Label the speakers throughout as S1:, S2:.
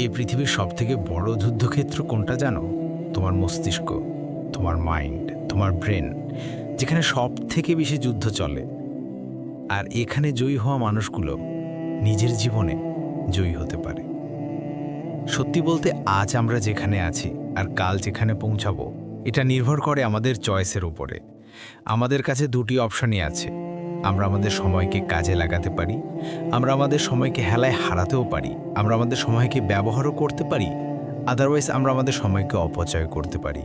S1: এই পৃথিবীর সব থেকে বড় যুদ্ধক্ষেত্র কোনটা জানো? তোমার মস্তিষ্ক, তোমার মাইন্ড, তোমার ব্রেন, যেখানে সব থেকে বেশি যুদ্ধ চলে। আর এখানে জয়ী হওয়া মানুষগুলো নিজের জীবনে জয়ী হতে পারে। সত্যি বলতে আজ আমরা যেখানে আছি আর কাল যেখানে পৌঁছাবো, এটা নির্ভর করে আমাদের চয়েসের উপরে। আমাদের কাছে দুটি অপশনই আছে আমরা আমাদের সময়কে কাজে লাগাতে পারি, আমরা আমাদের সময়কে হেলায় হারাতেও পারি, আমরা আমাদের সময়কে ব্যবহারও করতে পারি আদারওয়াইজ আমরা আমাদের সময়কে অপচয় করতে পারি।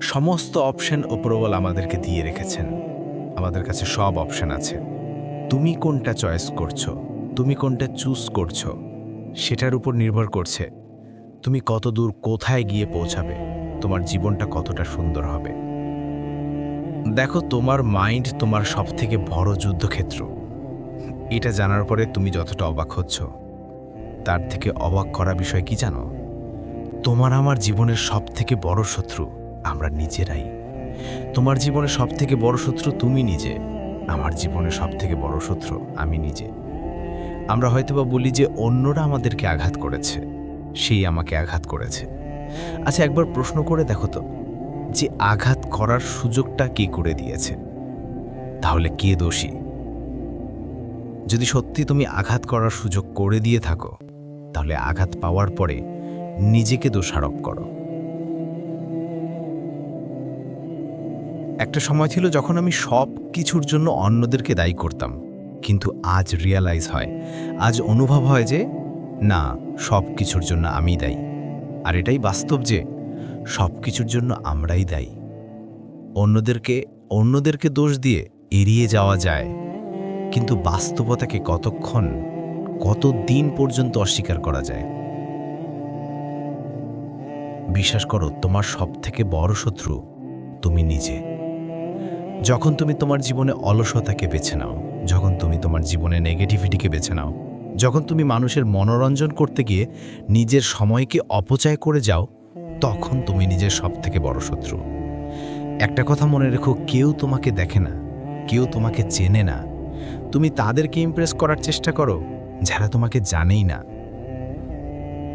S1: সমস্ত অপশন ওপরওয়াল আমাদেরকে দিয়ে রেখেছেন। আমাদের কাছে সব অপশন আছে। তুমি কোনটা চয়েস করছ? তুমি কোনটা চুজ করছ? সেটার উপর নির্ভর করছে। তুমি কত দূর কোথায় গিয়ে পৌঁছাবে? তোমার জীবনটা কতটা সুন্দর হবে? দেখো, তোমার মাইন্ড তোমার সব থেকে বড় যুদ্ধক্ষেত্র। এটা জানার পরে তুমি যতটা অবাক হচ্ছ, তার থেকে অবাক করা বিষয় কি জানো? তোমার আমার জীবনের সব থেকে বড় শত্রু আমরা নিজেরাই। তোমার জীবনের সব থেকে বড় শত্রু তুমি নিজে। আমার জীবনের সব থেকে বড় শত্রু আমি নিজে। আমরা হয়তোবা বলি যে অন্যরা আমাদেরকে আঘাত করেছে, সেই আমাকে আঘাত করেছে। আচ্ছা একবার প্রশ্ন করে দেখো তো। যে আঘাত করার সুযোগটা কে করে দিয়েছে? তাহলে কে দোষী? যদি সত্যি তুমি আঘাত করার সুযোগ করে দিয়ে থাকো, তাহলে আঘাত পাওয়ার পরে নিজেকে দোষারোপ করো। একটা সময় ছিল যখন আমি সব কিছুর জন্য অন্যদেরকে দায়ী করতাম, কিন্তু আজ রিয়ালাইজ হয়, আজ অনুভব হয় যে, না, সব কিছুর জন্য আমি দায়ী। আর এটাই বাস্তব যে সব কিছুর জন্য আমরাই দায়ী। অন্যদেরকে অন্যদেরকে দোষ দিয়ে এড়িয়ে যাওয়া যায়। কিন্তু বাস্তবতাকে কতক্ষণ কত দিন পর্যন্ত অস্বীকার করা যায়? বিশ্বাস করো, তোমার সব থেকে বড় শত্রু তুমি নিজে। যখন তুমি তোমার জীবনে অলসতাকে বেছে নাও, যখন তুমি তোমার জীবনে নেগেটিভিটিকে বেছে নাও, যখন তুমি মানুষের মনোরঞ্জন করতে গিয়ে নিজের সময়কে অপচয় করে যাও তখন তুমি নিজের সব থেকে বড় শত্রু। একটা কথা মনে রেখো, কেউ তোমাকে দেখে না, কেউ তোমাকে চেনে না। তুমি তাদেরকে ইমপ্রেস করার চেষ্টা করো, যারা তোমাকে জানেই না।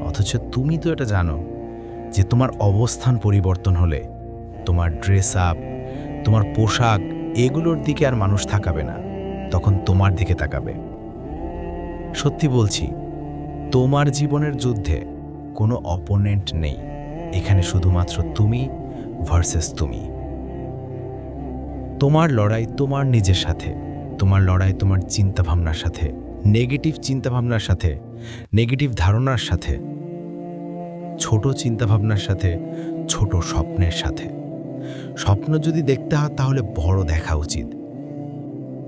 S1: অথচ তুমি তো এটা জানো যে তোমার অবস্থান পরিবর্তন হলে, তোমার ড্রেস আপ তোমার পোশাক, এগুলোর দিকে আর মানুষ তাকাবে না, তখন তোমার দিকে তাকাবে। সত্যি বলছি, তোমার জীবনের যুদ্ধে কোনো অপোনেন্ট নেই। এখানে শুধুমাত্র তুমি ভার্সেস তুমি। তোমার লড়াই তোমার নিজের সাথে, তোমার লড়াই তোমার চিন্তাভাবনার সাথে নেগেটিভ চিন্তাভাবনার সাথে নেগেটিভ ধারণার সাথে, ছোট চিন্তাভাবনার সাথে, ছোট স্বপ্নের সাথে। স্বপ্ন যদি দেখতে হয় তাহলে বড় দেখা উচিত।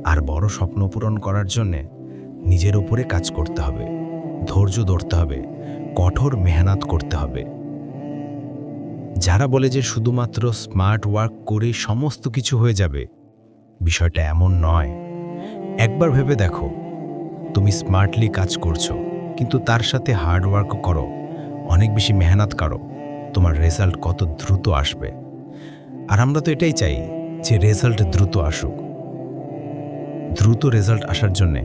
S1: আর বড় স্বপ্ন পূরণ করার জন্যে নিজের উপরে কাজ করতে হবে, ধৈর্য ধরতে হবে, কঠোর মেহনত করতে হবে। যারা বলে যে শুধুমাত্র স্মার্ট ওয়ার্ক করেই সমস্ত কিছু হয়ে যাবে, বিষয়টা এমন নয়। একবার ভেবে দেখো, তুমি স্মার্টলি কাজ করছ, কিন্তু তার সাথে হার্ড ওয়ার্কও করো, অনেক বেশি মেহনত করো, তোমার রেজাল্ট কত দ্রুত আসবে। আর আমরা তো এটাই চাই যে রেজাল্ট দ্রুত আসুক। দ্রুত রেজাল্ট আসার জন্যে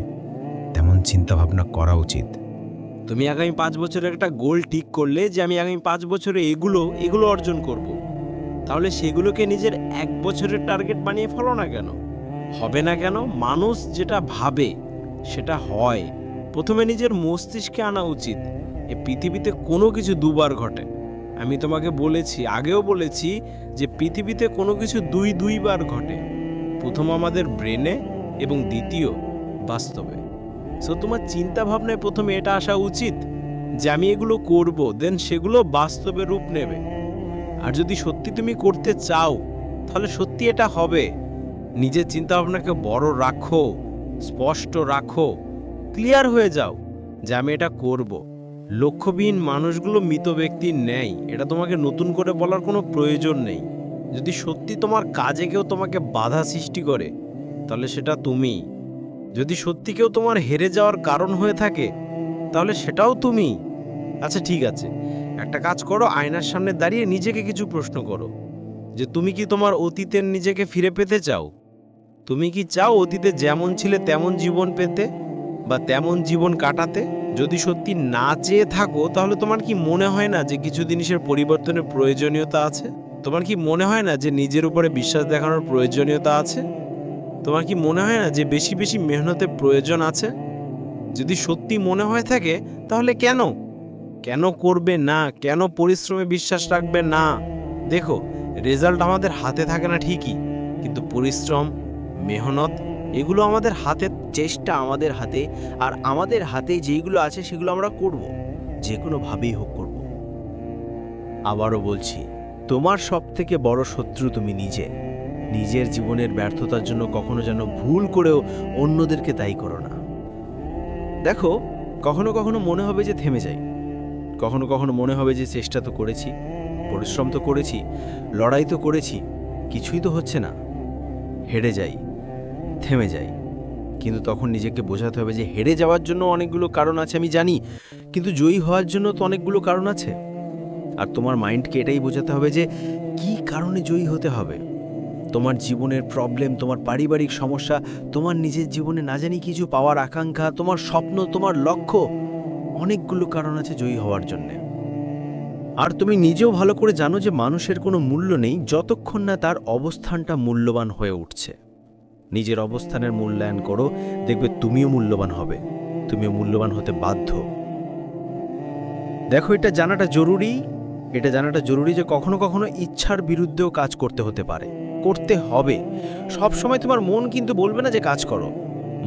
S1: তেমন চিন্তাভাবনা করা উচিত।
S2: তুমি আগামী পাঁচ বছরের একটা গোল ঠিক করলে যে আমি আগামী পাঁচ বছরে এগুলো এগুলো অর্জন করব। তাহলে সেগুলোকে নিজের এক বছরের টার্গেট বানিয়ে ফেলো না কেন? হবে না কেন? মানুষ যেটা ভাবে, সেটা হয়। প্রথমে নিজের মস্তিষ্কে আনা উচিত। এ পৃথিবীতে কোনো কিছু দুবার ঘটে। আমি তোমাকে বলেছি, আগেও বলেছি যে পৃথিবীতে কোনো কিছু দুই, দুইবার ঘটে। প্রথম আমাদের ব্রেনে এবং দ্বিতীয় বাস্তবে। সো তোমার চিন্তা ভাবনায় প্রথমে এটা আসা উচিত যে আমি এগুলো করব দেন সেগুলো বাস্তবে রূপ নেবে। আর যদি সত্যি তুমি করতে চাও, তাহলে সত্যি এটা হবে। নিজের চিন্তা ভাবনাকে বড় রাখো, স্পষ্ট রাখো ক্লিয়ার হয়ে যাও যে আমি এটা করব। লক্ষ্যবিহীন মানুষগুলো মৃত ব্যক্তির নেই এটা তোমাকে নতুন করে বলার কোনো প্রয়োজন নেই। যদি সত্যি তোমার কাজে কেউ তোমাকে বাধা সৃষ্টি করে, তাহলে সেটা তুমি। যদি সত্যি কেউ তোমার হেরে যাওয়ার কারণ হয়ে থাকে, তাহলে সেটাও তুমি। আচ্ছা ঠিক আছে। একটা কাজ করো, আয়নার সামনে দাঁড়িয়ে নিজেকে কিছু প্রশ্ন করো। যে তুমি কি তোমার অতীতের নিজেকে ফিরে পেতে চাও? তুমি কি চাও অতীতে যেমন ছিলে তেমন জীবন পেতে বা তেমন জীবন কাটাতে?
S3: যদি সত্যি না চেয়ে থাকো, তাহলে তোমার কি মনে হয় না যে কিছু জিনিসের পরিবর্তনের প্রয়োজনীয়তা আছে? তোমার কি মনে হয় না যে নিজের উপরে বিশ্বাস দেখানোর প্রয়োজনীয়তা আছে? তোমার কি মনে হয় না যে বেশি বেশি মেহনতের প্রয়োজন আছে? যদি সত্যি মনে হয়ে থাকে, তাহলে কেন? কেন করবে না? কেন পরিশ্রমে বিশ্বাস রাখবে না? দেখো, রেজাল্ট আমাদের হাতে থাকে না ঠিকই, কিন্তু পরিশ্রম, মেহনত, এগুলো আমাদের হাতে
S1: চেষ্টা আমাদের হাতে, আর আমাদের হাতে যেইগুলো আছে সেগুলো আমরা করব যে কোনোভাবেই হোক করব। আবারও বলছি, তোমার সব থেকে বড় শত্রু তুমি নিজে। নিজের জীবনের ব্যর্থতার জন্য কখনো যেন ভুল করেও অন্যদেরকে দায়ী করো না। দেখো, কখনো কখনো মনে হবে যে থেমে যাই। কখনো কখনো মনে হবে যে চেষ্টা তো করেছি, পরিশ্রম তো করেছি, লড়াই তো করেছি, কিছুই তো হচ্ছে না। হেরে যাই, থেমে যাই। কিন্তু তখন নিজেকে বোঝাতে হবে যে হেরে যাওয়ার জন্য অনেকগুলো কারণ আছে, আমি জানি। কিন্তু জয়ী হওয়ার জন্য তো অনেকগুলো কারণ আছে। আর তোমার মাইন্ডকে এটাই বোঝাতে হবে যে কি কারণে জয়ী হতে হবে? তোমার জীবনের প্রবলেম তোমার পারিবারিক সমস্যা, তোমার নিজের জীবনে না জানি কিছু পাওয়ার আকাঙ্ক্ষা, তোমার স্বপ্ন, তোমার লক্ষ্য, অনেকগুলো কারণ আছে জয়ী হওয়ার জন্যে। আর তুমি নিজেও ভালো করে জানো যে মানুষের কোনো মূল্য নেই যতক্ষণ না তার অবস্থানটা মূল্যবান হয়ে উঠছে। নিজের অবস্থানের মূল্যায়ন করো, দেখবে তুমিও মূল্যবান হবে, তুমিও মূল্যবান হতে বাধ্য। দেখো, এটা জানাটা জরুরি, এটা জানাটা জরুরি যে কখনো কখনো ইচ্ছার বিরুদ্ধেও কাজ করতে হতে পারে। করতে হবে। সব সময় তোমার মন কিন্তু বলবে না যে কাজ করো।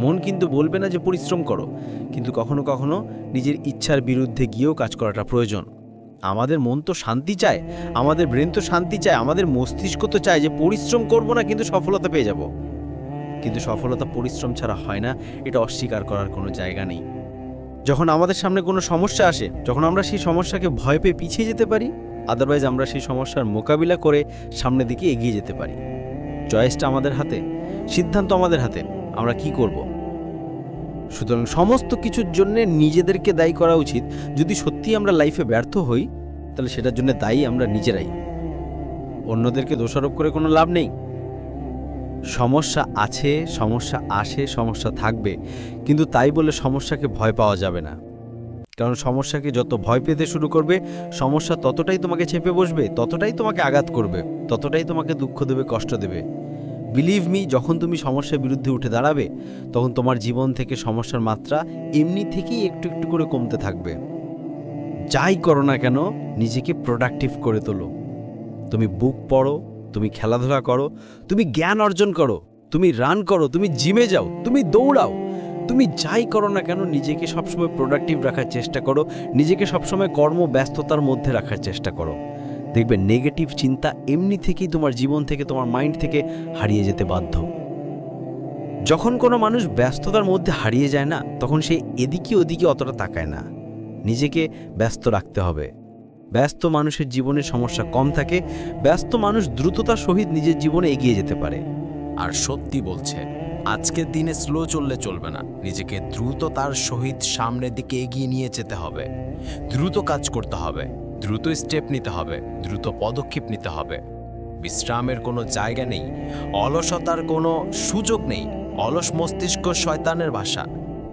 S1: মন কিন্তু বলবে না যে পরিশ্রম করো। কিন্তু কখনো কখনো নিজের ইচ্ছার বিরুদ্ধে গিয়েও কাজ করাটা প্রয়োজন। আমাদের মন তো শান্তি চায়, আমাদের ব্রেন তো শান্তি চায়, আমাদের মস্তিষ্ক তো চায় যে পরিশ্রম করব না কিন্তু সফলতা পেয়ে যাব। কিন্তু সফলতা পরিশ্রম ছাড়া হয় না, এটা অস্বীকার করার কোনো জায়গা নেই। যখন আমাদের সামনে কোনো সমস্যা আসে, যখন আমরা সেই সমস্যাকে ভয় পেয়ে পিছিয়ে যেতে পারি আদারওয়াইজ আমরা সেই সমস্যার মোকাবিলা করে সামনের দিকে এগিয়ে যেতে পারি। চয়েসটা আমাদের হাতে, সিদ্ধান্ত আমাদের হাতে, আমরা কি করব? সুতরাং সমস্ত কিছুর জন্য নিজেদেরকে দায়ী করা উচিত। যদি সত্যি আমরা লাইফে ব্যর্থ হই, তাহলে সেটার জন্য দায়ী আমরা নিজেরাই। অন্যদেরকে দোষারোপ করে কোনো লাভ নেই। সমস্যা আছে, সমস্যা আসে, সমস্যা থাকবে, কিন্তু তাই বলে সমস্যাকে ভয় পাওয়া যাবে না। কারণ সমস্যাকে যত ভয় পেতে শুরু করবে, সমস্যা ততটাই তোমাকে চেপে বসবে, ততটাই তোমাকে আঘাত করবে, ততটাই তোমাকে দুঃখ দেবে, কষ্ট দেবে। বিলিভ মি যখন তুমি সমস্যার বিরুদ্ধে উঠে দাঁড়াবে, তখন তোমার জীবন থেকে সমস্যার মাত্রা এমনি থেকেই একটু একটু করে কমতে থাকবে। যাই করো না কেন, নিজেকে প্রোডাক্টিভ করে তোলো। তুমি বুক পড়ো, তুমি খেলাধুলা করো, তুমি জ্ঞান অর্জন করো, তুমি রান করো, তুমি জিমে যাও, তুমি দৌড়াও। তুমি যাই করো না কেন, নিজেকে সবসময় প্রোডাক্টিভ রাখার চেষ্টা করো, নিজেকে সবসময় কর্মব্যস্ততার মধ্যে রাখার চেষ্টা করো। দেখবে নেগেটিভ চিন্তা এমনি থেকেই তোমার জীবন থেকে, তোমার মাইন্ড থেকে হারিয়ে যেতে বাধ্য। যখন কোনো মানুষ ব্যস্ততার মধ্যে হারিয়ে যায় না, তখন সে এদিকে ওদিকে অতটা তাকায় না। নিজেকে ব্যস্ত রাখতে হবে। ব্যস্ত মানুষের জীবনে সমস্যা কম থাকে, ব্যস্ত মানুষ দ্রুততার সহিত নিজের জীবনে এগিয়ে যেতে পারে।
S4: আর সত্যি বলছে আজকের দিনে স্লো চললে চলবে না। নিজেকে দ্রুত তার সহিত সামনের দিকে এগিয়ে নিয়ে যেতে হবে। দ্রুত কাজ করতে হবে। দ্রুত স্টেপ নিতে হবে। দ্রুত পদক্ষেপ নিতে হবে। বিশ্রামের কোনো জায়গা নেই। অলসতার কোনো সুযোগ নেই। অলস মস্তিষ্ক শয়তানের ভাষা।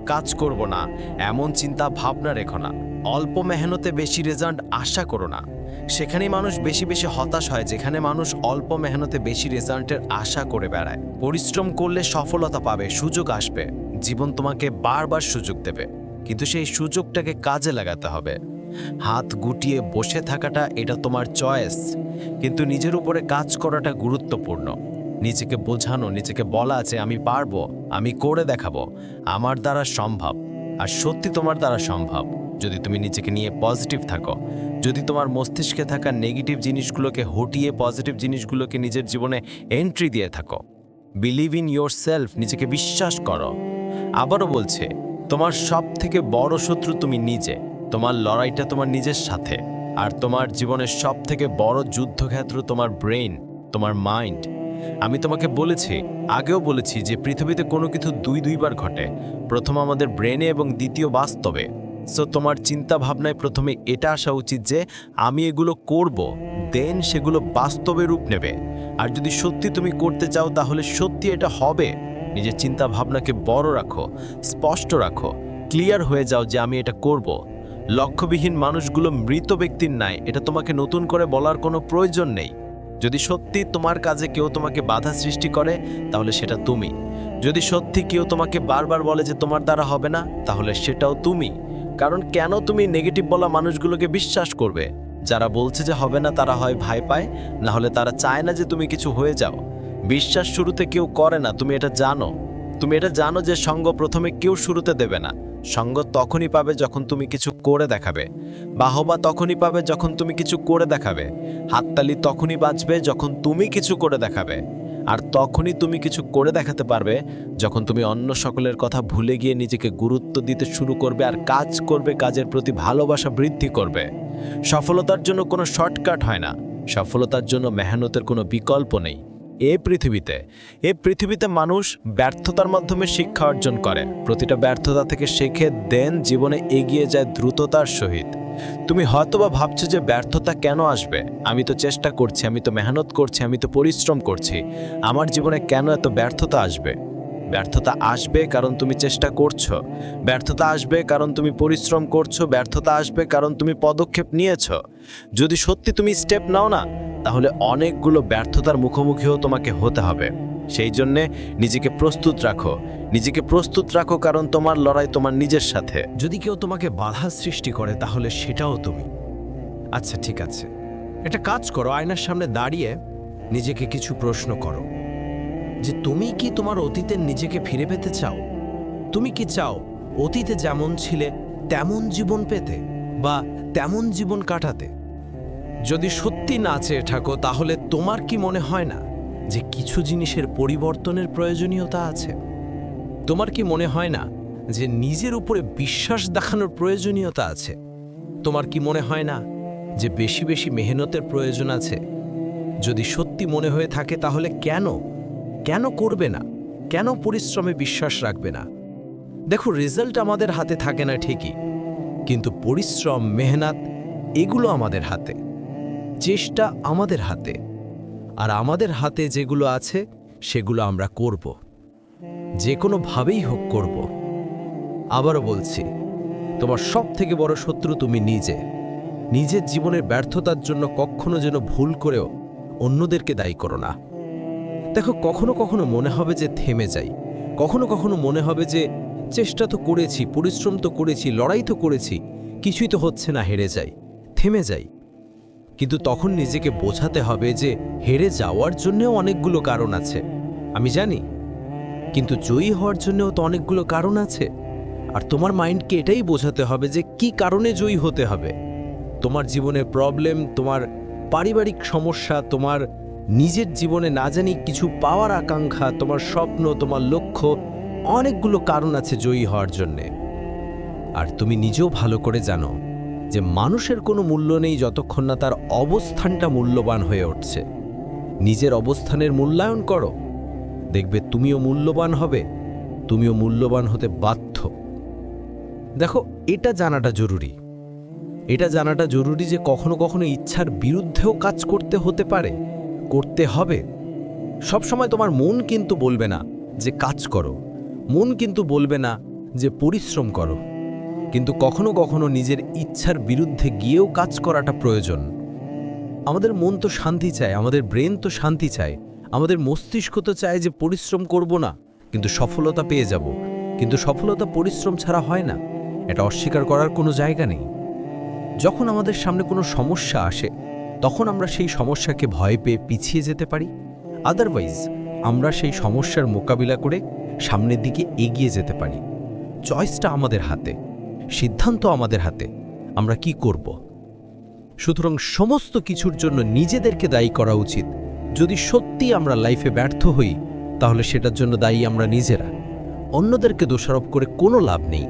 S4: কাজ করব না। এমন চিন্তা ভাবনা রেখো না। অল্প মেহনতে বেশি রেজাল্ট আশা করো না। সেখানেই মানুষ বেশি বেশি হতাশ হয়, যেখানে মানুষ অল্প মেহনতে বেশি রেজাল্টের আশা করে বেড়ায়। পরিশ্রম করলে সফলতা পাবে, সুযোগ আসবে। জীবন তোমাকে বারবার সুযোগ দেবে, কিন্তু সেই সুযোগটাকে কাজে লাগাতে হবে। হাত গুটিয়ে বসে থাকাটা এটা তোমার চয়েস, কিন্তু নিজের উপরে কাজ করাটা গুরুত্বপূর্ণ। নিজেকে বোঝানো, নিজেকে বলা আছে, আমি পারব, আমি করে দেখাবো, আমার দ্বারা সম্ভব, আর সত্যি তোমার দ্বারা সম্ভব। যদি তুমি নিজেকে নিয়ে পজিটিভ থাকো, যদি তোমার মস্তিষ্কে থাকা নেগেটিভ জিনিসগুলোকে হটিয়ে পজিটিভ জিনিসগুলোকে নিজের জীবনে এন্ট্রি দিয়ে থাকো। বিলিভ ইন ইয়োর সেলফ নিজেকে বিশ্বাস করো। আবারও বলছে, তোমার সব থেকে বড় শত্রু তুমি নিজে, তোমার লড়াইটা তোমার নিজের সাথে, আর তোমার জীবনের সব থেকে বড় যুদ্ধক্ষেত্র তোমার ব্রেন তোমার মাইন্ড আমি তোমাকে বলেছি, আগেও বলেছি যে পৃথিবীতে কোনো কিছু দুই দুইবার ঘটে। প্রথম আমাদের ব্রেনে এবং দ্বিতীয় বাস্তবে। সো তোমার চিন্তা ভাবনায় প্রথমে এটা আসা উচিত যে, আমি এগুলো করব দেন সেগুলো বাস্তবে রূপ নেবে। আর যদি সত্যি তুমি করতে চাও, তাহলে সত্যি এটা হবে। নিজের চিন্তা ভাবনাকে বড় রাখো, স্পষ্ট রাখো
S5: ক্লিয়ার হয়ে যাও যে আমি এটা করব। লক্ষ্যবিহীন মানুষগুলো মৃত ব্যক্তির নাই এটা তোমাকে নতুন করে বলার কোনো প্রয়োজন নেই। যদি সত্যি তোমার কাজে কেউ তোমাকে বাধা সৃষ্টি করে, তাহলে সেটা তুমি। যদি সত্যি কেউ তোমাকে বারবার বলে যে তোমার দ্বারা হবে না, তাহলে সেটাও তুমি। কারণ কেন তুমি নেগেটিভ বলা মানুষগুলোকে বিশ্বাস করবে? যারা বলছে যে হবে না, তারা হয় ভাই পায়, না হলে তারা চায় না যে তুমি কিছু হয়ে যাও। বিশ্বাস শুরুতে কেউ করে না, তুমি এটা জানো। তুমি এটা জানো যে সঙ্গ প্রথমে কেউ শুরুতে দেবে না। সঙ্গ তখনই পাবে যখন তুমি কিছু করে দেখাবে। বাহবা তখনই পাবে যখন তুমি কিছু করে দেখাবে। হাততালি তখনই বাঁচবে যখন তুমি কিছু করে দেখাবে। আর তখনই তুমি কিছু করে দেখাতে পারবে যখন তুমি অন্য সকলের কথা ভুলে গিয়ে নিজেকে গুরুত্ব দিতে শুরু করবে আর কাজ করবে, কাজের প্রতি ভালোবাসা বৃদ্ধি করবে। সফলতার জন্য কোনো শর্টকাট হয় না। সফলতার জন্য মেহনতের কোনো বিকল্প নেই। এ পৃথিবীতে। এ পৃথিবীতে মানুষ ব্যর্থতার মাধ্যমে শিক্ষা অর্জন করে। প্রতিটা ব্যর্থতা থেকে শেখে, দেন জীবনে এগিয়ে যায় দ্রুততার সহিত। তুমি হয়তোবা ভাবছ যে ব্যর্থতা কেন আসবে? আমি তো চেষ্টা করছি, আমি তো মেহনত করছি, আমি তো পরিশ্রম করছি। আমার জীবনে কেন এত ব্যর্থতা আসবে? ব্যর্থতা আসবে কারণ তুমি চেষ্টা করছ। ব্যর্থতা আসবে কারণ তুমি পরিশ্রম করছ। ব্যর্থতা আসবে কারণ তুমি পদক্ষেপ নিয়েছ। যদি সত্যি তুমি স্টেপ নাও না, তাহলে অনেকগুলো ব্যর্থতার মুখোমুখিও তোমাকে হতে হবে। সেই জন্যে নিজেকে প্রস্তুত রাখো। নিজেকে প্রস্তুত রাখো কারণ তোমার লড়াই তোমার নিজের সাথে।
S1: যদি কেউ তোমাকে বাধা সৃষ্টি করে, তাহলে সেটাও তুমি। আচ্ছা ঠিক আছে। একটা কাজ করো, আয়নার সামনে দাঁড়িয়ে নিজেকে কিছু প্রশ্ন করো। যে তুমি কি তোমার অতীতের নিজেকে ফিরে পেতে চাও? তুমি কি চাও অতীতে যেমন ছিলে, তেমন জীবন পেতে বা তেমন জীবন কাটাতে? যদি সত্যি না চেয়ে থাকো, তাহলে তোমার কি মনে হয় না যে কিছু জিনিসের পরিবর্তনের প্রয়োজনীয়তা আছে? তোমার কি মনে হয় না যে নিজের উপরে বিশ্বাস দেখানোর প্রয়োজনীয়তা আছে? তোমার কি মনে হয় না যে বেশি বেশি মেহনতের প্রয়োজন আছে? যদি সত্যি মনে হয়ে থাকে, তাহলে কেন কেন করবে না? কেন পরিশ্রমে বিশ্বাস রাখবে না? দেখো রেজাল্ট আমাদের হাতে থাকে না ঠিকই, কিন্তু পরিশ্রম, মেহনত, এগুলো আমাদের হাতে। চেষ্টা আমাদের হাতে। আর আমাদের হাতে যেগুলো আছে, সেগুলো আমরা করব। যে কোনোভাবেই হোক করব। আবারও বলছি, তোমার সব থেকে বড় শত্রু তুমি নিজে। নিজের জীবনের ব্যর্থতার জন্য কখনো যেন ভুল করেও অন্যদেরকে দায়ী করো না। দেখো, কখনো কখনো মনে হবে যে থেমে যাই। কখনো কখনো মনে হবে যে চেষ্টা তো করেছি, পরিশ্রম তো করেছি, লড়াই তো করেছি, কিছুই তো হচ্ছে না, হেরে যাই, থেমে যাই। কিন্তু তখন নিজেকে বোঝাতে হবে যে হেরে যাওয়ার জন্যও অনেকগুলো কারণ আছে। আমি জানি, কিন্তু জয়ী হওয়ার জন্যও তো অনেকগুলো কারণ আছে। আর তোমার মাইন্ডকে এটাই বোঝাতে হবে যে কি কারণে জয়ী হতে হবে। তোমার জীবনের প্রবলেম, তোমার পারিবারিক সমস্যা, তোমার নিজের জীবনে না জানি কিছু পাওয়ার আকাঙ্ক্ষা, তোমার স্বপ্ন, তোমার লক্ষ্য, অনেকগুলো কারণ আছে জয়ী হওয়ার জন্যে। আর তুমি নিজেও ভালো করে জানো যে মানুষের কোনো মূল্য নেই যতক্ষণ না তার অবস্থানটা মূল্যবান হয়ে উঠছে। নিজের অবস্থানের মূল্যায়ন করো। দেখবে তুমিও মূল্যবান হবে, তুমিও মূল্যবান হতে বাধ্য। দেখো, এটা জানাটা জরুরি। এটা জানাটা জরুরি যে কখনো কখনো ইচ্ছার বিরুদ্ধেও কাজ করতে হতে পারে। করতে হবে। সবসময় তোমার মন কিন্তু বলবে না যে কাজ করো। মন কিন্তু বলবে না যে পরিশ্রম করো। কিন্তু কখনো কখনো নিজের ইচ্ছার বিরুদ্ধে গিয়েও কাজ করাটা প্রয়োজন। আমাদের মন তো শান্তি চায়, আমাদের ব্রেন তো শান্তি চায়। আমাদের মস্তিষ্ক তো চায় যে পরিশ্রম করব না, কিন্তু সফলতা পেয়ে যাব। কিন্তু সফলতা পরিশ্রম ছাড়া হয় না। এটা অস্বীকার করার কোনো জায়গা নেই। যখন আমাদের সামনে কোনো সমস্যা আসে তখন আমরা সেই সমস্যাকে ভয় পেয়ে পিছিয়ে যেতে পারি। আদারওয়াইজ আমরা সেই সমস্যার মোকাবিলা করে সামনের দিকে এগিয়ে যেতে পারি। চয়েসটা আমাদের হাতে সিদ্ধান্ত আমাদের হাতে, আমরা কি করব? সুতরাং সমস্ত কিছুর জন্য নিজেদেরকে দায়ী করা উচিত। যদি সত্যি আমরা লাইফে ব্যর্থ হই, তাহলে সেটার জন্য দায়ী আমরা নিজেরা। অন্যদেরকে দোষারোপ করে কোনো লাভ নেই।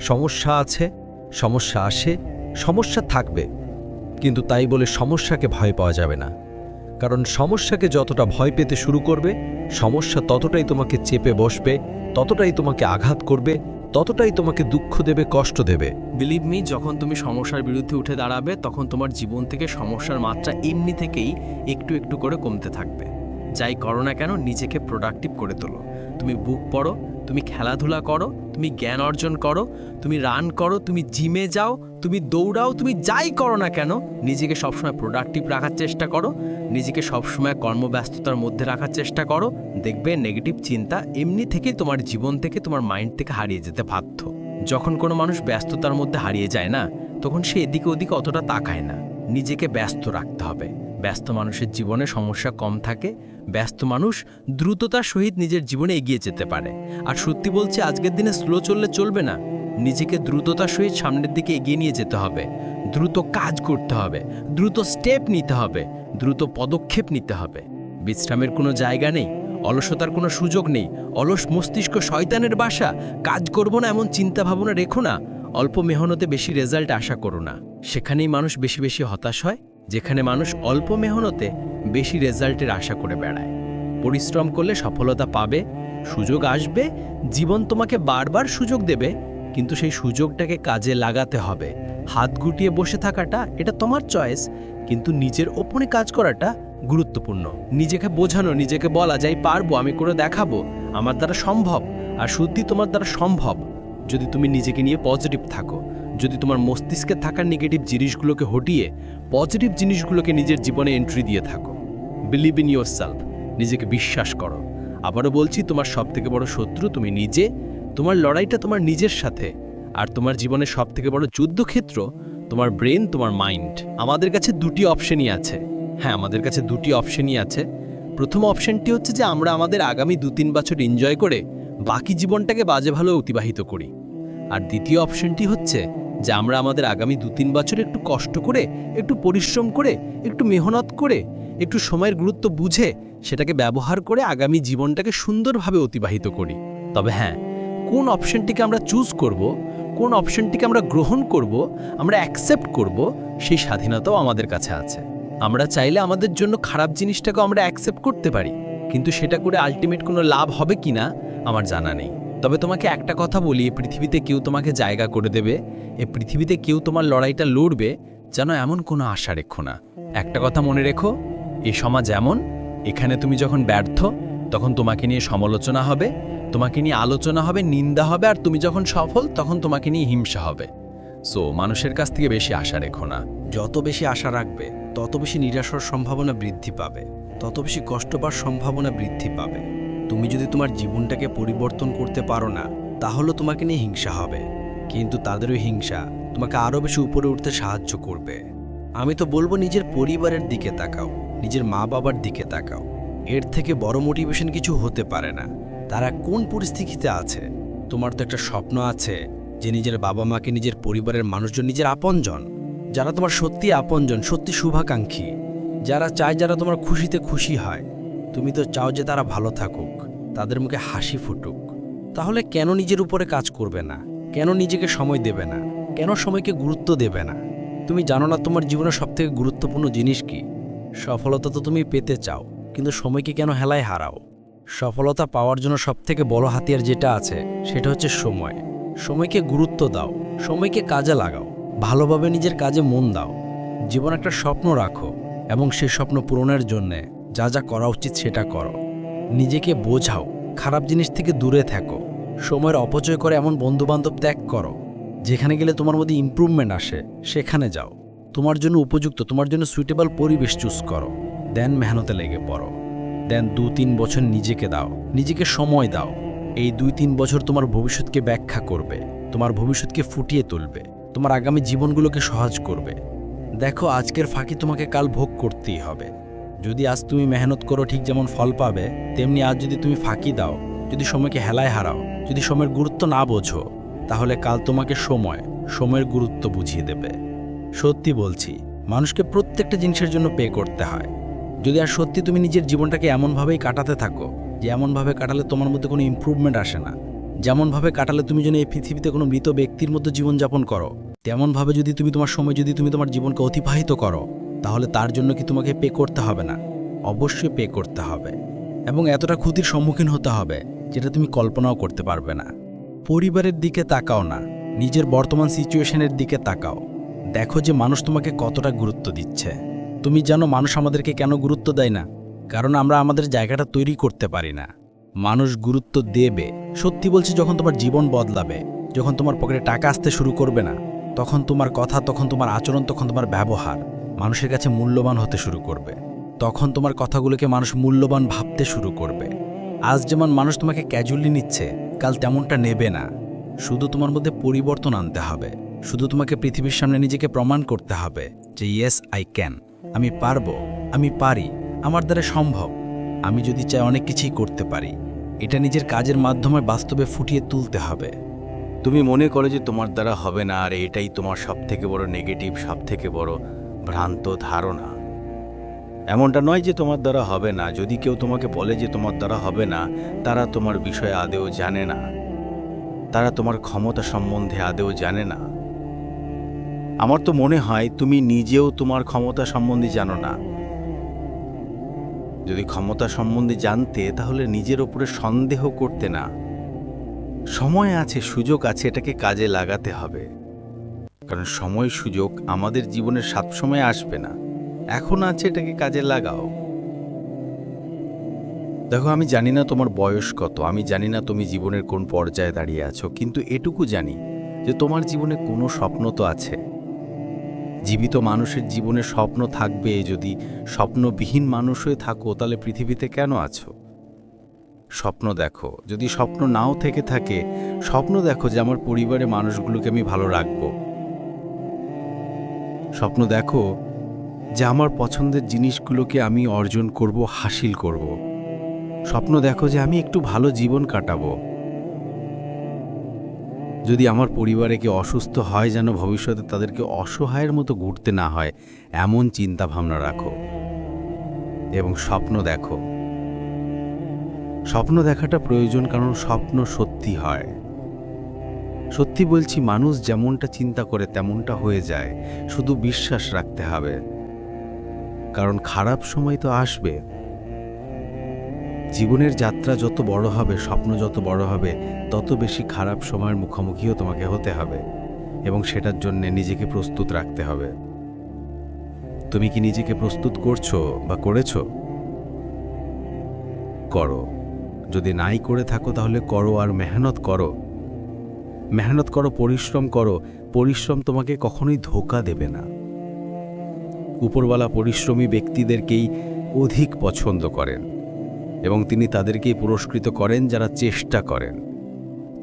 S1: সমস্যা আছে, সমস্যা আসে, সমস্যা থাকবে। কিন্তু তাই বলে সমস্যাকে ভয় পাওয়া যাবে না। কারণ সমস্যাকে যতটা ভয় পেতে শুরু করবে, সমস্যা ততটাই তোমাকে চেপে বসবে, ততটাই তোমাকে আঘাত করবে, ততটাই তোমাকে দুঃখ দেবে, কষ্ট দেবে।
S6: বিলিভ মি যখন তুমি সমস্যার বিরুদ্ধে উঠে দাঁড়াবে, তখন তোমার জীবন থেকে সমস্যার মাত্রা এমনি থেকেই একটু একটু করে কমতে থাকবে। যাই করো না কেন, নিজেকে প্রোডাক্টিভ করে তোলো। তুমি বুক পড়ো,
S1: তুমি খেলাধুলা করো, তুমি জ্ঞান অর্জন করো, তুমি রান করো, তুমি জিমে যাও তুমি দৌড়াও, তুমি যাই করো না কেন, নিজেকে সবসময় প্রোডাক্টিভ রাখার চেষ্টা করো, নিজেকে সবসময় কর্মব্যস্ততার মধ্যে রাখার চেষ্টা করো, দেখবে নেগেটিভ চিন্তা এমনি থেকেই তোমার জীবন থেকে, তোমার মাইন্ড থেকে হারিয়ে যেতে বাধ্য। যখন কোনো মানুষ ব্যস্ততার মধ্যে হারিয়ে যায় না, তখন সে এদিকে ওদিকে অতটা তাকায় না। নিজেকে ব্যস্ত রাখতে হবে। ব্যস্ত মানুষের জীবনে সমস্যা কম থাকে, ব্যস্ত মানুষ দ্রুততার সহিত নিজের জীবনে এগিয়ে যেতে পারে। আর সত্যি বলছে, আজকের দিনে স্লো চললে চলবে না। নিজেকে দ্রুততার সহিত সামনের দিকে এগিয়ে নিয়ে যেতে হবে। দ্রুত কাজ করতে হবে। দ্রুত স্টেপ নিতে হবে। দ্রুত পদক্ষেপ নিতে হবে। বিশ্রামের কোনো জায়গা নেই। অলসতার কোনো সুযোগ নেই। অলস মস্তিষ্ক শয়তানের বাসা। কাজ করব না এমন চিন্তা ভাবনা রেখো না। অল্প মেহনতে বেশি রেজাল্ট আশা করো না। সেখানেই মানুষ বেশি বেশি হতাশ হয়, যেখানে মানুষ অল্প মেহনতে বেশি রেজাল্টের আশা করে বেড়ায়। পরিশ্রম করলে সফলতা পাবে, সুযোগ আসবে, জীবন তোমাকে বারবার সুযোগ দেবে। কিন্তু সেই সুযোগটাকে কাজে লাগাতে হবে। হাত গুটিয়ে বসে থাকাটা, এটা তোমার চয়েস, কিন্তু নিজের ওপরে কাজ করাটা গুরুত্বপূর্ণ। নিজেকে বোঝানো, নিজেকে বলা, যাই পারব, আমি করে দেখাবো, আমার দ্বারা সম্ভব, আর সত্যি তোমার দ্বারা সম্ভব। যদি তুমি নিজেকে নিয়ে পজিটিভ থাকো, যদি তোমার মস্তিষ্কে থাকা নেগেটিভ জিনিসগুলোকে হটিয়ে পজিটিভ জিনিসগুলোকে নিজের জীবনে এন্ট্রি দিয়ে থাকো। বিলিভ ইন ইয়োর সেলফ নিজেকে বিশ্বাস করো। আবারও বলছি, তোমার সবথেকে বড় শত্রু তুমি নিজে তোমার লড়াইটা তোমার নিজের সাথে, আর তোমার জীবনের সবথেকে বড় যুদ্ধক্ষেত্র তোমার ব্রেন, তোমার মাইন্ড। আমাদের কাছে দুটি অপশনই আছে। হ্যাঁ আমাদের কাছে দুটি অপশনই আছে। প্রথম অপশনটি হচ্ছে যে আমরা আমাদের আগামী দু তিন বছর এনজয় করে বাকি জীবনটাকে বাজে ভালো অতিবাহিত করি। আর দ্বিতীয় অপশনটি হচ্ছে যে আমরা আমাদের আগামী দু তিন বছর একটু কষ্ট করে, একটু পরিশ্রম করে, একটু মেহনত করে, একটু সময়ের গুরুত্ব বুঝে সেটাকে ব্যবহার করে আগামী জীবনটাকে সুন্দরভাবে অতিবাহিত করি। তবে হ্যাঁ কোন অপশনটিকে আমরা চুজ করব, কোন অপশনটিকে আমরা গ্রহণ করব, আমরা অ্যাকসেপ্ট করব, সেই স্বাধীনতাও আমাদের কাছে আছে। আমরা চাইলে আমাদের জন্য খারাপ জিনিসটাকে আমরা অ্যাকসেপ্ট করতে পারি, কিন্তু সেটা করে আলটিমেট কোনো লাভ হবে কিনা, আমার জানা নেই। তবে তোমাকে একটা কথা বলি, এ পৃথিবীতে কেউ তোমাকে জায়গা করে দেবে, এ পৃথিবীতে কেউ তোমার লড়াইটা লড়বে, যেন এমন কোনো আশা রেখো না। একটা কথা মনে রেখো, এ সমাজ এমন, এখানে তুমি যখন ব্যর্থ তখন তোমাকে নিয়ে সমালোচনা হবে, তোমাকে নিয়ে আলোচনা হবে, নিন্দা হবে, আর তুমি যখন সফল তখন তোমাকে নিয়ে হিংসা হবে। সো মানুষের কাছ থেকে বেশি আশা রেখো না।
S7: যত বেশি আশা রাখবে, তত বেশি নিরাশার সম্ভাবনা বৃদ্ধি পাবে। তত বেশি কষ্ট পাওয়ার সম্ভাবনা বৃদ্ধি পাবে। তুমি যদি তোমার জীবনটাকে পরিবর্তন করতে পারো না, তাহলে তোমাকে নিয়ে হিংসা হবে। কিন্তু তাদেরও হিংসা তোমাকে আরও বেশি উপরে উঠতে সাহায্য করবে। আমি তো বলব, নিজের পরিবারের দিকে তাকাও, নিজের মা বাবার দিকে তাকাও। এর থেকে বড় মোটিভেশন কিছু হতে পারে না। তারা কোন পরিস্থিতিতে আছে? তোমার তো একটা স্বপ্ন আছে যে নিজের বাবা মাকে নিজের পরিবারের মানুষজন নিজের আপনজন, যারা তোমার সত্যি আপনজন, সত্যি শুভাকাঙ্ক্ষী, যারা চায় যারা তোমার খুশিতে খুশি হয়। তুমি তো চাও যে তারা ভালো থাকুক, তাদের মুখে হাসি ফুটুক। তাহলে কেন নিজের উপরে কাজ করবে না? কেন নিজেকে সময় দেবে না? কেন সময়কে গুরুত্ব দেবে না? তুমি জানো না তোমার জীবনের সবথেকে গুরুত্বপূর্ণ জিনিস কি? সফলতা তো তুমি পেতে চাও। কিন্তু সময়কে কেন হেলায় হারাও? সফলতা পাওয়ার জন্য সবথেকে বড় হাতিয়ার যেটা আছে, সেটা হচ্ছে সময়। সময়কে গুরুত্ব দাও, সময়কে কাজে লাগাও, ভালোভাবে নিজের কাজে মন দাও। জীবন একটা স্বপ্ন রাখো এবং সেই স্বপ্ন পূরণের জন্যে যা যা করা উচিত সেটা করো। নিজেকে বোঝাও, খারাপ জিনিস থেকে দূরে থাকো। সময়ের অপচয় করে এমন বন্ধুবান্ধব ত্যাগ করো, যেখানে গেলে তোমার মধ্যে ইমপ্রুভমেন্ট আসে, সেখানে যাও। তোমার জন্য উপযুক্ত, তোমার জন্য সুইটেবল পরিবেশ চুজ করো। দেন মেহনতে লেগে পড়ো। দেন দু তিন বছর নিজেকে দাও। নিজেকে সময় দাও। এই দুই তিন বছর তোমার ভবিষ্যৎকে ব্যাখ্যা করবে। তোমার ভবিষ্যৎকে ফুটিয়ে তুলবে। তোমার আগামী জীবনগুলোকে সহজ করবে। দেখো, আজকের ফাঁকি তোমাকে কাল ভোগ করতেই হবে। যদি আজ তুমি মেহনত করো ঠিক যেমন ফল পাবে, তেমনি আজ যদি তুমি ফাঁকি দাও, যদি সময়কে হেলায় হারাও, যদি সময়ের গুরুত্ব না বোঝো, তাহলে কাল তোমাকে সময়, সময়ের গুরুত্ব বুঝিয়ে দেবে। সত্যি বলছি, মানুষকে প্রত্যেকটা জিনিসের জন্য পে করতে হয়। যদি আর সত্যি তুমি নিজের জীবনটাকে এমনভাবেই কাটাতে থাকো, যে এমনভাবে কাটালে তোমার মধ্যে কোনো ইমপ্রুভমেন্ট আসে না, যেমনভাবে কাটালে তুমি যেন এই পৃথিবীতে কোনো মৃত ব্যক্তির মতো জীবনযাপন করো, তেমনভাবে যদি তুমি তোমার সময় যদি তুমি তোমার জীবনকে অতিবাহিত করো, তাহলে তার জন্য কি তোমাকে পে করতে হবে না? অবশ্যই পে করতে হবে। এবং এতটা ক্ষতির সম্মুখীন হতে হবে, যেটা তুমি কল্পনাও করতে পারবে না। পরিবারের দিকে তাকাও না, নিজের বর্তমান সিচুয়েশনের দিকে তাকাও। দেখো যে মানুষ তোমাকে কতটা গুরুত্ব দিচ্ছে। তুমি জানো মানুষ আমাদেরকে কেন গুরুত্ব দেয় না? কারণ আমরা আমাদের জায়গাটা তৈরি করতে পারি না।
S5: মানুষ গুরুত্ব দেবে। সত্যি বলছি, যখন তোমার জীবন বদলাবে, যখন তোমার পকেটে টাকা আসতে শুরু করবে না, তখন তোমার কথা, তখন তোমার আচরণ, তখন তোমার ব্যবহার মানুষের কাছে মূল্যবান হতে শুরু করবে। তখন তোমার কথাগুলোকে মানুষ মূল্যবান ভাবতে শুরু করবে। আজ যেমন মানুষ তোমাকে ক্যাজুয়ালি নিচ্ছে, কাল তেমনটা নেবে না। শুধু তোমার মধ্যে পরিবর্তন আনতে হবে। শুধু তোমাকে পৃথিবীর সামনে নিজেকে প্রমাণ করতে হবে যে ইয়েস আই ক্যান আমি পারব, আমি পারি, আমার দ্বারা সম্ভব। আমি যদি চাই অনেক কিছুই করতে পারি, এটা নিজের কাজের মাধ্যমে বাস্তবে ফুটিয়ে তুলতে হবে।
S1: তুমি মনে করো যে তোমার দ্বারা হবে না, আর এটাই তোমার সবথেকে বড় নেগেটিভ সবথেকে বড় ভ্রান্ত ধারণা। এমনটা নয় যে তোমার দ্বারা হবে না। যদি কেউ তোমাকে বলে যে তোমার দ্বারা হবে না, তারা তোমার বিষয়ে আদেও জানে না। তারা তোমার ক্ষমতা সম্বন্ধে আদেও জানে না। আমার তো মনে হয় তুমি নিজেও তোমার ক্ষমতা সম্বন্ধে জানো না। যদি ক্ষমতা সম্বন্ধে জানতে, তাহলে নিজের ওপরে সন্দেহ করতে না। সময় আছে, সুযোগ আছে, এটাকে কাজে লাগাতে হবে। কারণ সময় সুযোগ আমাদের জীবনের সাত সময় আসবে না। এখন আছে, এটাকে কাজে লাগাও। দেখো, আমি জানি না তোমার বয়স কত, আমি জানি না তুমি জীবনের কোন পর্যায়ে দাঁড়িয়ে আছো, কিন্তু এটুকু জানি যে তোমার জীবনে কোনো স্বপ্ন তো আছে। জীবিত মানুষের জীবনে স্বপ্ন থাকবে, যদি স্বপ্নবিহীন মানুষ হয়ে থাকো, তাহলে পৃথিবীতে কেন আছো? স্বপ্ন দেখো, যদি স্বপ্ন নাও থেকে থাকে, স্বপ্ন দেখো যে আমার পরিবারের মানুষগুলোকে আমি ভালো রাখব। স্বপ্ন দেখো যে আমার পছন্দের জিনিসগুলোকে আমি অর্জন করব, হাসিল করব। স্বপ্ন দেখো যে আমি একটু ভালো জীবন কাটাবো। যদি আমার পরিবারে কেউ অসুস্থ হয় যেন ভবিষ্যতে তাদেরকে অসহায়ের মতো ঘুরতে না হয়, এমন চিন্তা ভাবনা রাখো। এবং স্বপ্ন দেখো। স্বপ্ন দেখাটা প্রয়োজন কারণ স্বপ্ন সত্যি হয়। সত্যি বলছি, মানুষ যেমনটা চিন্তা করে তেমনটা হয়ে যায়। শুধু বিশ্বাস রাখতে হবে। কারণ খারাপ সময় তো আসবে। জীবনের যাত্রা যত বড় হবে, স্বপ্ন যত বড় হবে, তত বেশি খারাপ সময়ের মুখোমুখিও তোমাকে হতে হবে এবং সেটার জন্য নিজেকে প্রস্তুত রাখতে হবে। তুমি কি নিজেকে প্রস্তুত করছ বা করেছ? করো। যদি নাই করে থাকো তাহলে করো আর মেহনত করো। মেহনত করো, পরিশ্রম করো। পরিশ্রম তোমাকে কখনোই ধোকা দেবে না। উপরওয়ালা পরিশ্রমী ব্যক্তিদেরকেই অধিক পছন্দ করেন। এবং তিনি তাদেরকেই পুরস্কৃত করেন যারা চেষ্টা করেন।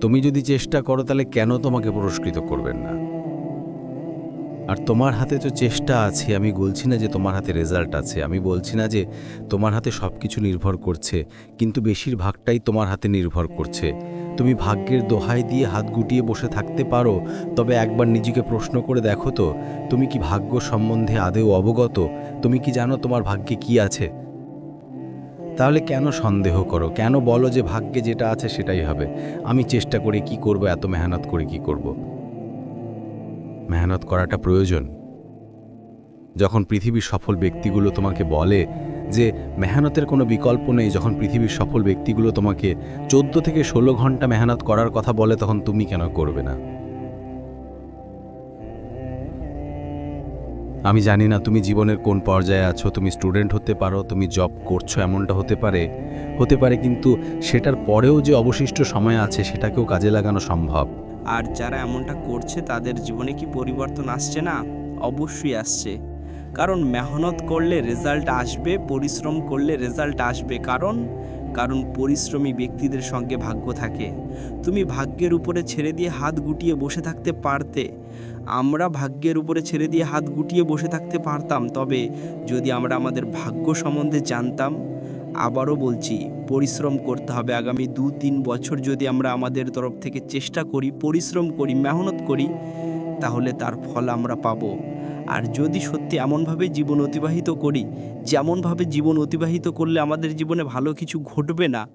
S1: তুমি যদি চেষ্টা করো, তাহলে কেন তোমাকে পুরস্কৃত করবেন না? আর তোমার হাতে তো চেষ্টা আছে, আমি বলছি না যে তোমার হাতে রেজাল্ট আছে। আমি বলছি না যে তোমার হাতে সব কিছু নির্ভর করছে, কিন্তু বেশিরভাগটাই তোমার হাতে নির্ভর করছে। তুমি ভাগ্যের দোহাই দিয়ে হাত গুটিয়ে বসে থাকতে পারো, তবে একবার নিজেকে প্রশ্ন করে দেখো তো, তুমি কি ভাগ্য সম্বন্ধে আদেও অবগত? তুমি কি জানো তোমার ভাগ্যে কি আছে? তাহলে কেন সন্দেহ করো? কেন বলো যে ভাগ্যে যেটা আছে সেটাই হবে? আমি চেষ্টা করে কি করব, এত মেহনত করে কি করব? মেহনত করাটা প্রয়োজন। যখন পৃথিবীর সফল ব্যক্তিগুলো তোমাকে বলে যে মেহনতের কোনো বিকল্প নেই, যখন পৃথিবীর সফল ব্যক্তিগুলো তোমাকে চোদ্দ থেকে ষোলো ঘণ্টা মেহনত করার কথা বলে, তখন তুমি কেন করবে না? আমি জানি না তুমি জীবনের কোন পর্যায়ে আছো, তুমি স্টুডেন্ট হতে পারো, তুমি জব করছ, এমনটা হতে পারে। হতে পারে কিন্তু সেটার পরেও যে অবশিষ্ট সময় আছে, সেটাকেও কাজে লাগানো সম্ভব।
S2: আর যারা এমনটা করছে, তাদের জীবনে কি পরিবর্তন আসছে না? অবশ্যই আসছে। কারণ মেহনত করলে রেজাল্ট আসবে, পরিশ্রম করলে রেজাল্ট আসবে। কারণ? কারণ পরিশ্রমী ব্যক্তিদের সঙ্গে ভাগ্য থাকে। তুমি ভাগ্যের উপরে ছেড়ে দিয়ে হাত গুটিয়ে বসে থাকতে পারতে। আমরা ভাগ্যের উপরে ছেড়ে দিয়ে হাত গুটিয়ে বসে থাকতে পারতাম। তবে যদি আমরা আমাদের ভাগ্য সম্বন্ধে জানতাম, আবারও বলছি, পরিশ্রম করতে হবে। আগামী দু তিন বছর যদি আমরা আমাদের তরফ থেকে চেষ্টা করি, পরিশ্রম করি, মেহনত করি, তাহলে তার ফল আমরা পাবো। আর যদি সত্যি এমনভাবে জীবন অতিবাহিত করি, যেমনভাবে জীবন অতিবাহিত করলে আমাদের জীবনে ভালো কিছু ঘটবে না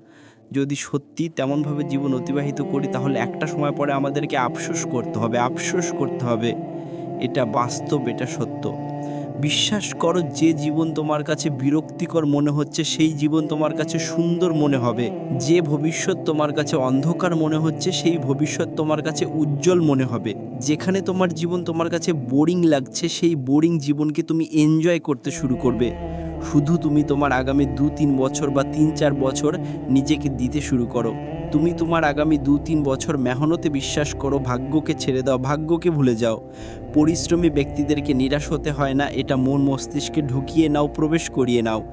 S2: যদি সত্যি তেমনভাবে জীবন অতিবাহিত করি, তাহলে একটা সময় পরে আমাদেরকে আফসোস করতে হবে, আফসোস করতে হবে। এটা বাস্তব, এটা সত্য। বিশ্বাস করো, যে জীবন তোমার কাছে বিরক্তিকর মনে হচ্ছে, সেই জীবন তোমার কাছে সুন্দর মনে হবে। যে ভবিষ্যৎ তোমার কাছে অন্ধকার মনে হচ্ছে, সেই ভবিষ্যৎ তোমার কাছে উজ্জ্বল মনে হবে। যেখানে তোমার জীবন তোমার কাছে বোরিং লাগছে, সেই বোরিং জীবনকে তুমি এনজয় করতে শুরু করবে। শুধু তুমি তোমার আগামী দু তিন বছর বা তিন চার বছর নিজেকে দিতে শুরু করো। তুমি তোমার আগামী দু তিন বছর মেহনতে বিশ্বাস করো, ভাগ্যকে ছেড়ে দাও, ভাগ্যকে ভুলে যাও। পরিশ্রমী ব্যক্তিদেরকে নিরাশ হতে হয় না, এটা মন মস্তিষ্কে ঢুকিয়ে নাও, প্রবেশ করিয়ে নাও।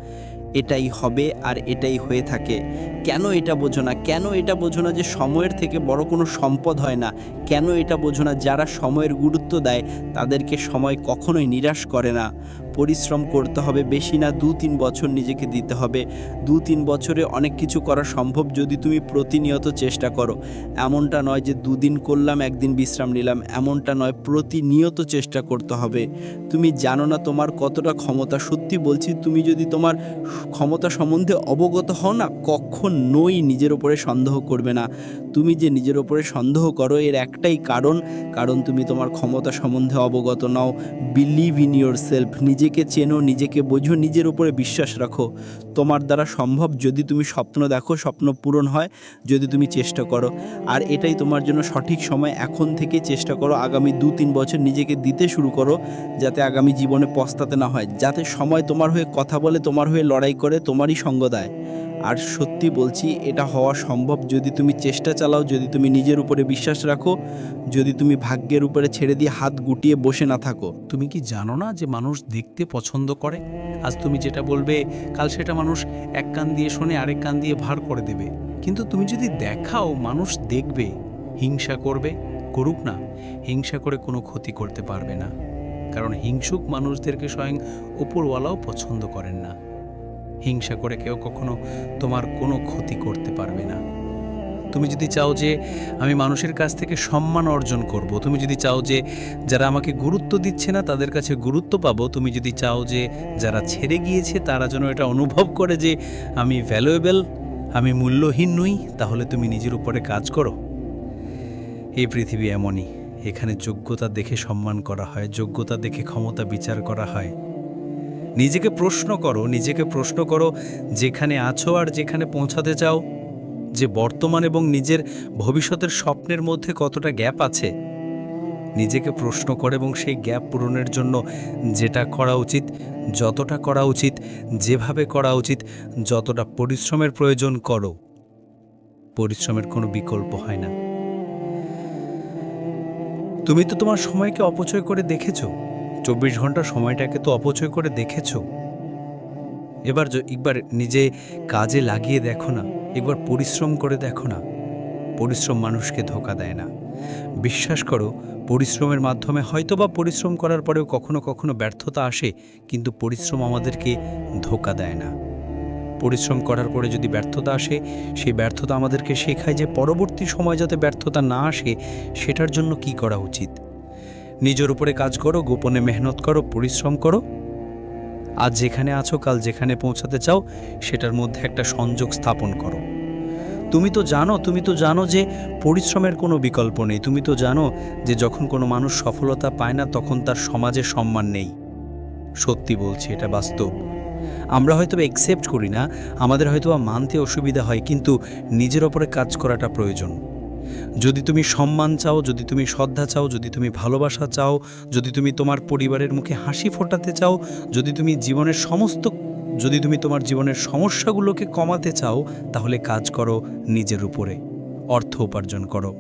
S2: এটাই হবে আর এটাই হয়ে থাকে। কেন এটা বোঝো না? কেন এটা বোঝো না যে সময়ের থেকে বড় কোনো সম্পদ হয় না? কেন এটা বোঝো না যারা সময়ের গুরুত্ব দেয়, তাদেরকে সময় কখনোই নিরাশ করে না? পরিশ্রম করতে হবে বেশি না দু তিন বছর নিজেকে দিতে হবে। দু তিন বছরে অনেক কিছু করা সম্ভব যদি তুমি প্রতিনিয়ত চেষ্টা করো। এমনটা নয় যে দুদিন করলাম, একদিন বিশ্রাম নিলাম। এমনটা নয়, প্রতিনিয়ত চেষ্টা করতে হবে। তুমি জানো না তোমার কতটা ক্ষমতা। সত্যি বলছি, তুমি যদি তোমার ক্ষমতা সম্বন্ধে অবগত হও না, কখনোই নিজের ওপরে সন্দেহ করবে না। তুমি যে নিজের ওপরে সন্দেহ করো, এর একটাই কারণ কারণ তুমি তোমার ক্ষমতা সম্বন্ধে অবগত নাও। বিলিভ ইন ইয়োর সেলফ নিজেকে চেনো, নিজেকে বোঝো, নিজের উপরে বিশ্বাস রাখো। তোমার দ্বারা সম্ভব যদি তুমি স্বপ্ন দেখো, স্বপ্ন পূরণ হয়, যদি তুমি চেষ্টা করো। আর এটাই তোমার জন্য সঠিক সময়। এখন থেকে চেষ্টা করো, আগামী দু তিন বছর নিজেকে দিতে শুরু করো, যাতে আগামী জীবনে পস্তাতে না হয়। যাতে সময় তোমার হয়ে কথা বলে, তোমার হয়ে লড়াই করে, তোমারই সঙ্গ দেয়। আর সত্যি বলছি, এটা হওয়া সম্ভব যদি তুমি চেষ্টা চালাও, যদি তুমি নিজের উপরে বিশ্বাস রাখো, যদি তুমি ভাগ্যের উপরে ছেড়ে দিয়ে হাত গুটিয়ে বসে না থাকো।
S1: তুমি কি জানো না যে মানুষ দেখতে পছন্দ করে? আজ তুমি যেটা বলবে, কাল সেটা মানুষ এক কান দিয়ে শোনে, আরেক কান দিয়ে ভার করে দেবে। কিন্তু তুমি যদি দেখাও, মানুষ দেখবে, হিংসা করবে, করুক না, হিংসা করে কোনো ক্ষতি করতে পারবে না। কারণ হিংসুক মানুষদেরকে স্বয়ং উপরওয়ালাও পছন্দ করেন না। হিংসা করে কেউ কখনো তোমার কোনো ক্ষতি করতে পারবে না। তুমি যদি চাও যে আমি মানুষের কাছ থেকে সম্মান অর্জন করব, তুমি যদি চাও যে যারা আমাকে গুরুত্ব দিচ্ছে না তাদের কাছে গুরুত্ব পাবো, তুমি যদি চাও যে যারা ছেড়ে গিয়েছে তারা যেন এটা অনুভব করে যে আমি ভ্যালুয়েবল আমি মূল্যহীন নই, তাহলে তুমি নিজের উপরে কাজ করো। এই পৃথিবী এমনই, এখানে যোগ্যতা দেখে সম্মান করা হয়, যোগ্যতা দেখে ক্ষমতা বিচার করা হয়। নিজেকে প্রশ্ন করো, নিজেকে প্রশ্ন করো, যেখানে আছো আর যেখানে পৌঁছাতে চাও, যে বর্তমান এবং নিজের ভবিষ্যতের স্বপ্নের মধ্যে কতটা গ্যাপ আছে। নিজেকে প্রশ্ন করে এবং সেই গ্যাপ পূরণের জন্য যেটা করা উচিত, যতটা করা উচিত, যেভাবে করা উচিত, যতটা পরিশ্রমের প্রয়োজন করো। পরিশ্রমের কোনো বিকল্প হয় না। তুমি তো তোমার সময়কে অপচয় করে দেখেছ। চব্বিশ ঘণ্টা সময়টাকে তো অপচয় করে দেখেছ। এবার একবার নিজে কাজে লাগিয়ে দেখো না, একবার পরিশ্রম করে দেখো না। পরিশ্রম মানুষকে ধোকা দেয় না। বিশ্বাস করো, পরিশ্রমের মাধ্যমে হয়তোবা পরিশ্রম করার পরেও কখনো কখনো ব্যর্থতা আসে, কিন্তু পরিশ্রম আমাদেরকে ধোকা দেয় না। পরিশ্রম করার পরে যদি ব্যর্থতা আসে, সেই ব্যর্থতা আমাদেরকে শেখায় যে পরবর্তী সময় যাতে ব্যর্থতা না আসে, সেটার জন্য কি করা উচিত? নিজের উপরে কাজ করো, গোপনে মেহনত করো, পরিশ্রম করো। আজ যেখানে আছো, কাল যেখানে পৌঁছাতে চাও, সেটার মধ্যে একটা সংযোগ স্থাপন করো। তুমি তো জানো, তুমি তো জানো যে পরিশ্রমের কোনো বিকল্প নেই। তুমি তো জানো যে যখন কোনো মানুষ সফলতা পায় না, তখন তার সমাজে সম্মান নেই। সত্যি বলছি, এটা বাস্তব। আমরা হয়তো একসেপ্ট করি না, আমাদের হয়তো মানতে অসুবিধা হয়, কিন্তু নিজের ওপরে কাজ করাটা প্রয়োজন। যদি তুমি সম্মান চাও, যদি তুমি শ্রদ্ধা চাও, যদি তুমি ভালোবাসা চাও, যদি তুমি তোমার পরিবারের মুখে হাসি ফোটাতে চাও, যদি তুমি জীবনের সমস্ত, যদি তুমি তোমার জীবনের সমস্যাগুলোকে কমাতে চাও, তাহলে কাজ করো নিজের উপরে। অর্থ উপার্জন করো।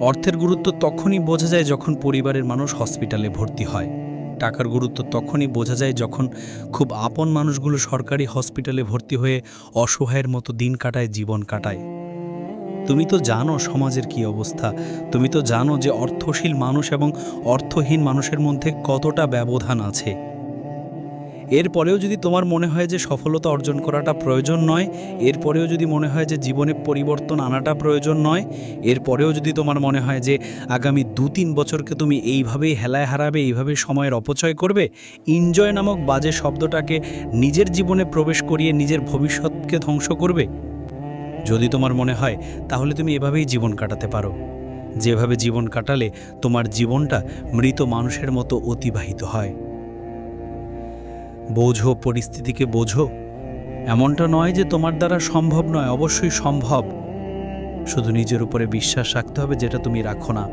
S1: অর্থের গুরুত্ব তখনই বোঝা যায় যখন পরিবারের মানুষ হসপিটালে ভর্তি হয়। টাকার গুরুত্ব তখনই বোঝা যায় যখন খুব আপন মানুষগুলো সরকারি হসপিটালে ভর্তি হয়ে অসহায়ের মতো দিন কাটায়, জীবন কাটায়। তুমি তো জানো সমাজের কি অবস্থা। তুমি তো জানো যে অর্থশীল মানুষ এবং অর্থহীন মানুষের মধ্যে কতটা ব্যবধান আছে। এরপরেও যদি তোমার মনে হয় যে সফলতা অর্জন করাটা প্রয়োজন নয়, এরপরেও যদি মনে হয় যে জীবনে পরিবর্তন আনাটা প্রয়োজন নয়, এরপরেও যদি তোমার মনে হয় যে আগামী দু তিন বছরকে তুমি এইভাবেই হেলায় হারাবে এইভাবে সময়ের অপচয় করবে এনজয় নামক বাজে শব্দটাকে নিজের জীবনে প্রবেশ করিয়ে নিজের ভবিষ্যৎকে ধ্বংস করবে? যদি তোমার মনে হয়, তাহলে তুমি এভাবেই জীবন কাটাতে পারো। যেভাবে জীবন কাটালে তোমার জীবনটা মৃত মানুষের মতো অতিবাহিত হয়। বোঝো, পরিস্থিতিকে বোঝো। এমনটা নয় যে তোমার দ্বারা সম্ভব নয়, অবশ্যই সম্ভব। শুধু নিজের উপরে বিশ্বাস রাখতে হবে, যেটা তুমি রাখো না।